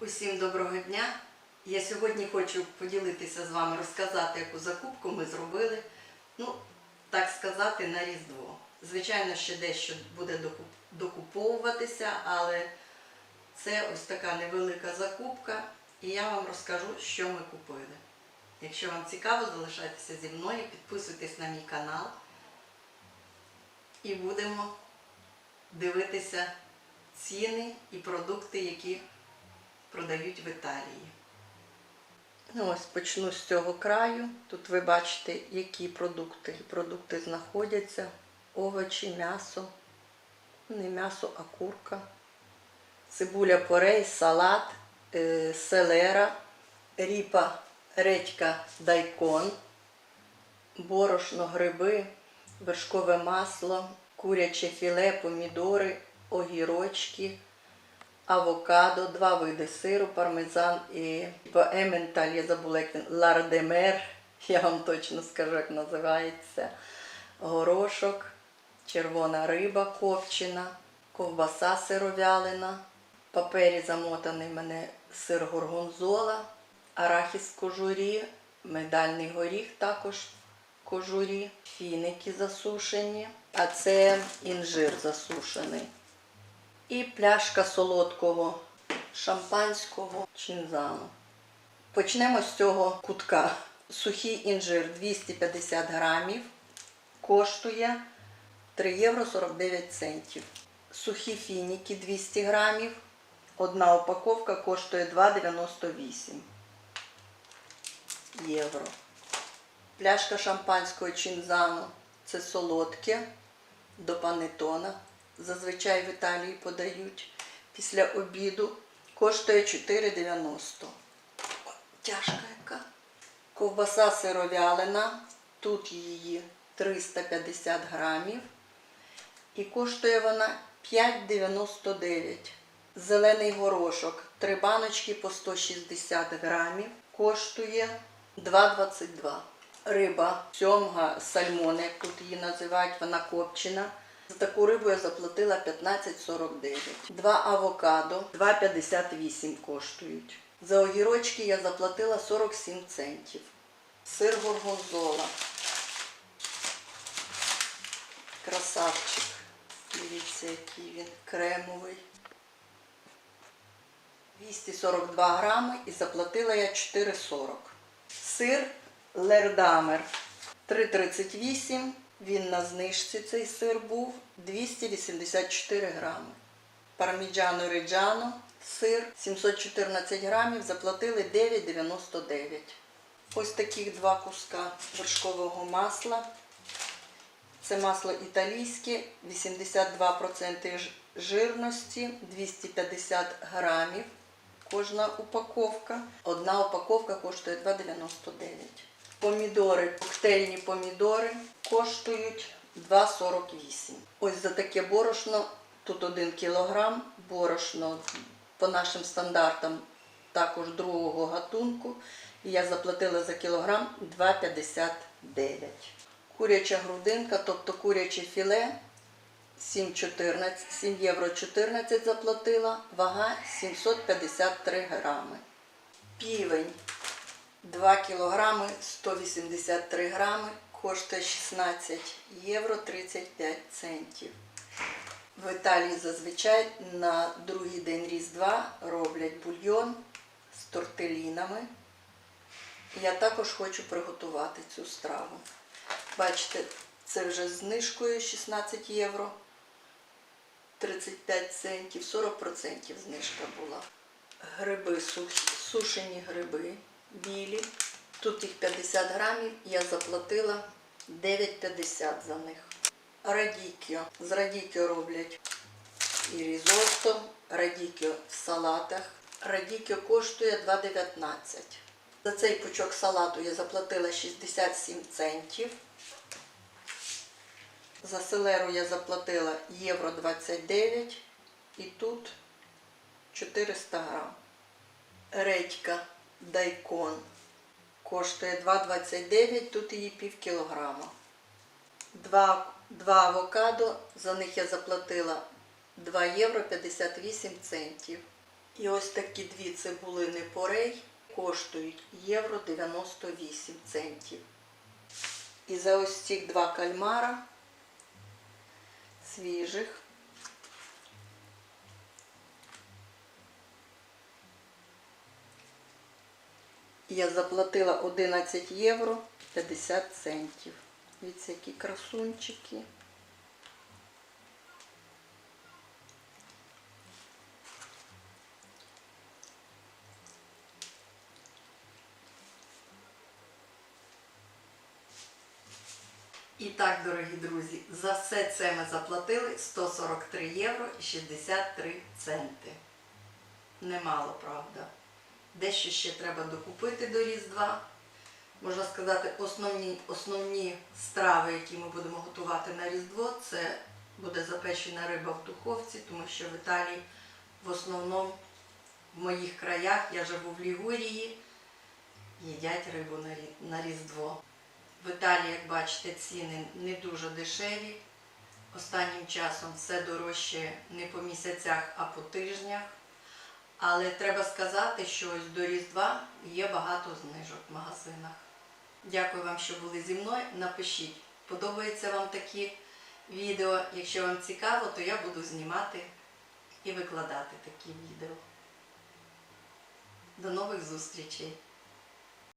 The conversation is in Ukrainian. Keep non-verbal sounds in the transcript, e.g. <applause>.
Усім доброго дня. Я сьогодні хочу поділитися з вами, розказати, яку закупку ми зробили. Ну, так сказати, на Різдво. Звичайно, ще дещо буде докуповуватися, але це ось така невелика закупка, і я вам розкажу, що ми купили. Якщо вам цікаво, залишайтеся зі мною, підписуйтесь на мій канал і будемо дивитися ціни і продукти, які продають в Італії. Ну, ось почну з цього краю. Тут ви бачите, які продукти. Продукти знаходяться, овочі, м'ясо, не м'ясо, а курка, цибуля порей, салат, е, селера, ріпа, редька, дайкон, борошно, гриби, вершкове масло, куряче філе, помідори, огірочки, авокадо, два види сиру, пармезан і ементаль, я забула, як він, лардемер, <laughs> я вам точно скажу, як називається, горошок, червона риба копчена, ковбаса сировялина, папері замотаний в мене сир горгонзола, арахіс кожурі, медальний горіх також кожурі, фіники засушені, а це інжир засушений. І пляшка солодкого шампанського чинзану. Почнемо з цього кутка. Сухий інжир 250 грамів коштує 3 євро 49 центів. Сухі фініки 200 грамів. Одна упаковка коштує 2,98 євро. Пляшка шампанського чинзану це солодке до панетона. Зазвичай в Італії подають після обіду. Коштує 4,90. Тяжка яка. Ковбаса сировялина. Тут її 350 грамів. І коштує вона 5,99. Зелений горошок. Три баночки по 160 грамів. Коштує 2,22. Риба, сьомга, сальмон, як тут її називають, вона копчена. За таку рибу я заплатила 15,49. Два авокадо 2,58 коштують. За огірочки я заплатила 47 центів. Сир горгонзола. Красавчик. Дивіться, який він кремовий. 242 грами і заплатила я 4,40. Сир Лердамер 3,38. Він на знижці цей сир був 284 грами. Парміджано Реджано сир 714 грамів, заплатили 9,99. Ось таких два куска вершкового масла. Це масло італійське, 82% жирності, 250 грамів. Кожна упаковка. Одна упаковка коштує 2,99. Помідори, коктейльні помідори коштують 2,48. Ось за таке борошно, тут 1 кілограм, борошно по нашим стандартам також другого гатунку. І я заплатила за кілограм 2,59. Куряча грудинка, тобто куряче філе 7,14, 7 євро 14 заплатила, вага 753 грами. Півень 2 кілограми 183 грами, коштує 16 євро 35 центів. В Італії зазвичай на другий день Різдва роблять бульйон з тортелінами. Я також хочу приготувати цю страву. Бачите, це вже з знижкою 16 євро 35 центів, 40% знижка була. Гриби сушені гриби білі. Тут їх 50 грамів, я заплатила 9,50 за них. Радікіо. З радікіо роблять і різотто, радікіо в салатах. Радікіо коштує 2,19. За цей пучок салату я заплатила 67 центів. За селеру я заплатила євро 29 і тут 400 грам. Редька дайкон коштує 2,29, тут її пів кілограма. Два, два авокадо, за них я заплатила 2 євро 58 центів. І ось такі дві цибулини порей коштують євро 98 центів. І за ось ці два кальмара свіжих. Я заплатила 11 євро 50 центів. Дивіться, які красунчики. І так, дорогі друзі, за все це ми заплатили 143 євро і 63 центи. Немало, правда. Дещо ще треба докупити до Різдва. Можна сказати, основні, основні страви, які ми будемо готувати на Різдво, це буде запечена риба в духовці, тому що в Італії в основному в моїх краях, я живу в Лігурії, їдять рибу на Різдво. В Італії, як бачите, ціни не дуже дешеві. Останнім часом все дорожче не по місяцях, а по тижнях. Але треба сказати, що ось до Різдва є багато знижок в магазинах. Дякую вам, що були зі мною. Напишіть, подобаються вам такі відео. Якщо вам цікаво, то я буду знімати і викладати такі відео. До нових зустрічей!